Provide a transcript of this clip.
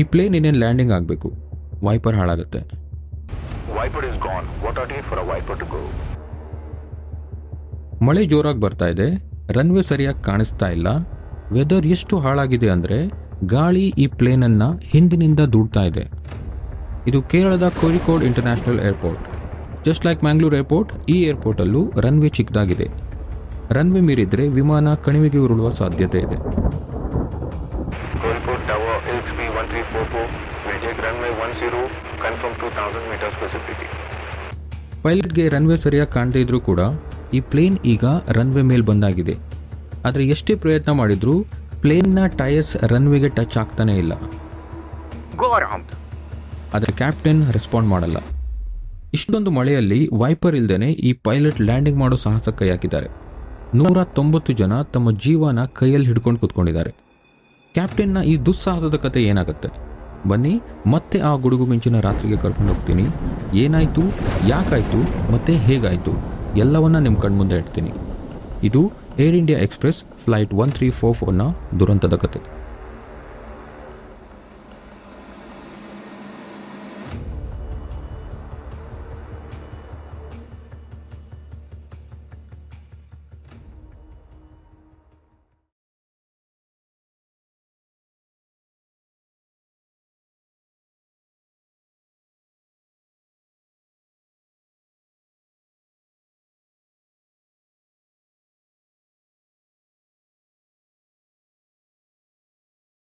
ಈ ಪ್ಲೇನ್ ಇನ್ನೇನು ಲ್ಯಾಂಡಿಂಗ್ ಆಗಬೇಕು? ವೈಪರ್ ಹಾಳಾಗುತ್ತೆ. ಮಳೆ ಜೋರಾಗಿ ಬರ್ತಾ ಇದೆ. ರನ್ವೇ ಸರಿಯಾಗಿ ಕಾಣಿಸ್ತಾ ಇಲ್ಲ. ವೆದರ್ ಎಷ್ಟು ಹಾಳಾಗಿದೆ ಅಂದರೆ ಗಾಳಿ ಈ ಪ್ಲೇನನ್ನು ಹಿಂದಿನಿಂದ ದೂಡ್ತಾ ಇದೆ. ಇದು ಕೇರಳದ Kozhikode international airport just like Mangalore airport ಈ ಏರ್ಪೋರ್ಟಲ್ಲೂ ರನ್ವೇ ಚಿಕ್ಕದಾಗಿದೆ. ರನ್ವೇ ಮೀರಿದರೆ ವಿಮಾನ ಕಣಿವೆಗೆ ಉರುಳುವ ಸಾಧ್ಯತೆ ಇದೆ. 1342 will ಪೈಲಟ್ಗೆ ರನ್ವೇ ಸರಿಯಾಗಿ ಕಾಣ್ತಾ ಇದ್ರೂ ಕೂಡ ಈ ಪ್ಲೇನ್ ಈಗ ರನ್ವೇ ಮೇಲೆ ಬಂದಾಗಿದೆ. ಆದರೆ ಎಷ್ಟೇ ಪ್ರಯತ್ನ ಮಾಡಿದರೂ ಪ್ಲೇನ್ನ ಟೈರ್ಸ್ ರನ್ವೇಗೆ ಟಚ್ ಆಗ್ತಾನೆ ಇಲ್ಲ. ಆದರೆ ಕ್ಯಾಪ್ಟನ್ ರೆಸ್ಪಾಂಡ್ ಮಾಡಲ್ಲ. ಇಷ್ಟೊಂದು ಮಳೆಯಲ್ಲಿ ವೈಪರ್ ಇಲ್ಲದೇ ಈ ಪೈಲಟ್ ಲ್ಯಾಂಡಿಂಗ್ ಮಾಡೋ ಸಾಹಸ ಕೈ ಹಾಕಿದ್ದಾರೆ ನೂರ ತೊಂಬತ್ತು ಜನ ತಮ್ಮ ಜೀವನ ಕೈಯಲ್ಲಿ ಹಿಡ್ಕೊಂಡು ಕೂತ್ಕೊಂಡಿದ್ದಾರೆ. ಕ್ಯಾಪ್ಟನ್ನ ಈ ದುಸ್ಸಾಹಸದ ಕತೆ ಏನಾಗುತ್ತೆ? ಬನ್ನಿ, ಮತ್ತೆ ಆ ಗುಡುಗು ಮಿಂಚಿನ ರಾತ್ರಿಗೆ ಕರ್ಕೊಂಡು ಹೋಗ್ತೀನಿ. ಏನಾಯಿತು, ಯಾಕಾಯಿತು, ಮತ್ತೆ ಹೇಗಾಯಿತು? ಎಲ್ಲವನ್ನ ನಿಮ್ಮ ಕಣ್ಮುಂದೆ ಇಡ್ತೀನಿ. ಇದು Air India Express flight one three four ಫೋರ್ನ ದುರಂತದ ಕತೆ.